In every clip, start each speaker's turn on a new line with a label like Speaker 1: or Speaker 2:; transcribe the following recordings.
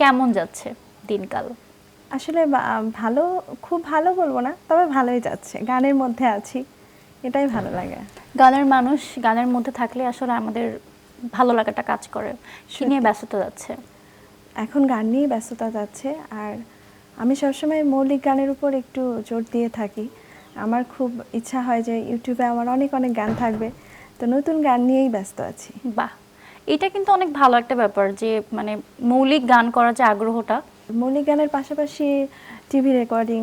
Speaker 1: কেমন যাচ্ছে দিনকাল?
Speaker 2: আসলে ভালো খুব ভালো বলব না তবে ভালোই যাচ্ছে। গানের মধ্যে আছি এটাই ভালো লাগে।
Speaker 1: গানের মানুষ গানের মধ্যে থাকলে আসলে আমাদের ভালো লাগাটা কাজ করে। কি নিয়ে ব্যস্ততা যাচ্ছে?
Speaker 2: এখন গান নিয়েই ব্যস্ততা যাচ্ছে আর আমি সবসময় মৌলিক গানের উপর একটু জোর দিয়ে থাকি। আমার খুব ইচ্ছা হয় যে ইউটিউবে আমার অনেক অনেক গান থাকবে তো নতুন গান নিয়েই ব্যস্ত আছি।
Speaker 1: বাহ! এটা কিন্তু অনেক ভালো একটা ব্যাপার যে মানে মৌলিক গান করার যে আগ্রহটা।
Speaker 2: মৌলিক গানের পাশাপাশি টিভি রেকর্ডিং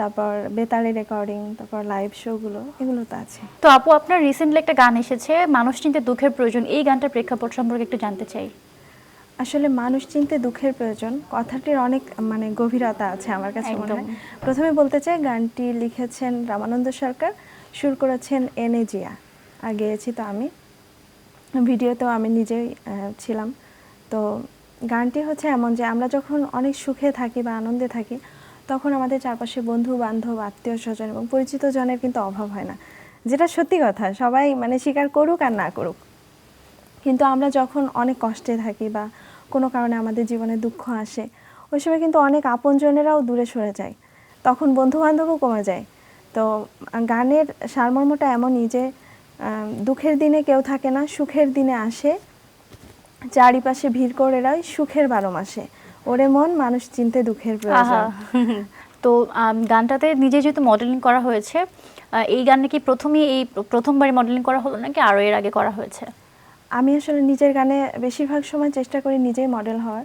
Speaker 2: তারপর বেতারে রেকর্ডিং তারপর লাইভ শোগুলো এগুলো তো আছে।
Speaker 1: তো আপু আপনার রিসেন্টলি একটা গান এসেছে মানুষ চিনতে দুঃখের প্রয়োজন এই গানটার প্রেক্ষাপট সম্পর্কে একটু জানতে চাই।
Speaker 2: আসলে মানুষ চিনতে দুঃখের প্রয়োজন কথাটির অনেক মানে গভীরতা আছে আমার কাছে মনে হয়। প্রথমে বলতে চাই গানটি লিখেছেন রামানন্দ সরকার সুর করেছেন এনে জিয়া। আর গেয়েছি তো আমি। ভিডিওতেও আমি নিজেই ছিলাম। তো গানটি হচ্ছে এমন যে আমরা যখন অনেক সুখে থাকি বা আনন্দে থাকি, তখন আমাদের চারপাশে বন্ধু, বান্ধব, আত্মীয় স্বজন এবং পরিচিত জনের কিন্তু অভাব হয় না। যেটা সত্যি কথা, সবাই মানে স্বীকার করুক আর না করুক। কিন্তু আমরা যখন অনেক কষ্টে থাকি বা কোনো কারণে আমাদের জীবনে দুঃখ আসে, ওই সময় কিন্তু অনেক আপনজনেরাও দূরে সরে যায়। তখন বন্ধু বান্ধবও কমে যায়। তো গানের সারমর্মটা এমনই যে দুঃখের দিনে কেউ থাকে না সুখের দিনে আসে। চারিপাশে ভিড় করে রায় সুখের বারো মাসে ওরে মন মানুষ চিনতে দুঃখের প্রয়োজন।
Speaker 1: তো গানটাতে নিজে যেহেতু মডেলিং করা হয়েছে এই গানে কি প্রথমেই এই প্রথমবারই মডেলিং করা হলো নাকি আরও এর আগে করা হয়েছে?
Speaker 2: আমি আসলে নিজের গানে বেশিরভাগ সময় চেষ্টা করি নিজেই মডেল হওয়ার।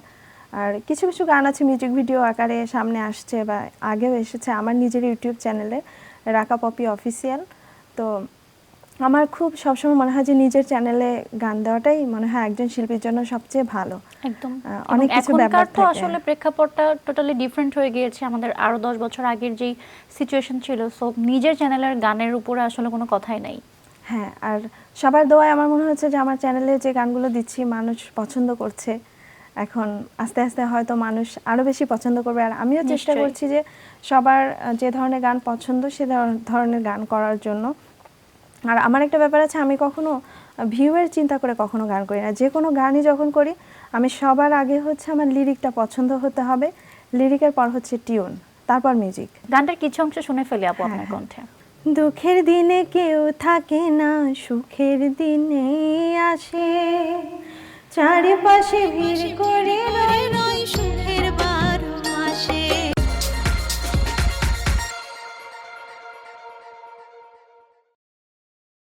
Speaker 2: আর কিছু কিছু গান আছে মিউজিক ভিডিও আকারে সামনে আসছে বা আগেও এসেছে আমার নিজের ইউটিউব চ্যানেলে রাকা পপি অফিসিয়াল তো আমার খুব সবসময় মনে হয় যে নিজের চ্যানেলে গান দেওয়াটাই মনে হয় একজন শিল্পীর জন্য সবচেয়ে ভালো।
Speaker 1: একদম।
Speaker 2: অনেক কিছু ব্যাপার
Speaker 1: তো আসলে প্রেক্ষাপটটা টোটালি ডিফারেন্ট হয়ে গিয়েছে। আমাদের আরও দশ বছর আগের যেই সিচুয়েশন ছিল সো নিজের চ্যানেলের গানের উপরে আসলে কোনো কথাই নাই।
Speaker 2: হ্যাঁ আর সবার দোয়ায় আমার মনে হচ্ছে যে আমার চ্যানেলে যে গানগুলো দিচ্ছি মানুষ পছন্দ করছে। এখন আস্তে আস্তে হয়তো মানুষ আরও বেশি পছন্দ করবে। আর আমিও চেষ্টা করছি যে সবার যে ধরনের গান পছন্দ সে ধরনের গান করার জন্য। আর আমার একটা ব্যাপার আছে আমি কখনো ভিউয়ের চিন্তা করে কখনো গান করি না। যে কোনো গানই যখন করি আমি সবার আগে হচ্ছে আমার লিরিকটা পছন্দ হতে হবে। লিরিকের পর হচ্ছে টিউন তারপর মিউজিক
Speaker 1: গানটার কিছু অংশ শুনে ফেলি আপু
Speaker 2: হ্যাঁ,
Speaker 1: আপনার
Speaker 2: হ্যাঁ।
Speaker 1: কণ্ঠে।
Speaker 2: দুঃখের দিনে কেউ থাকে না সুখের দিনে আসে। চারিপাশে ভিড় করে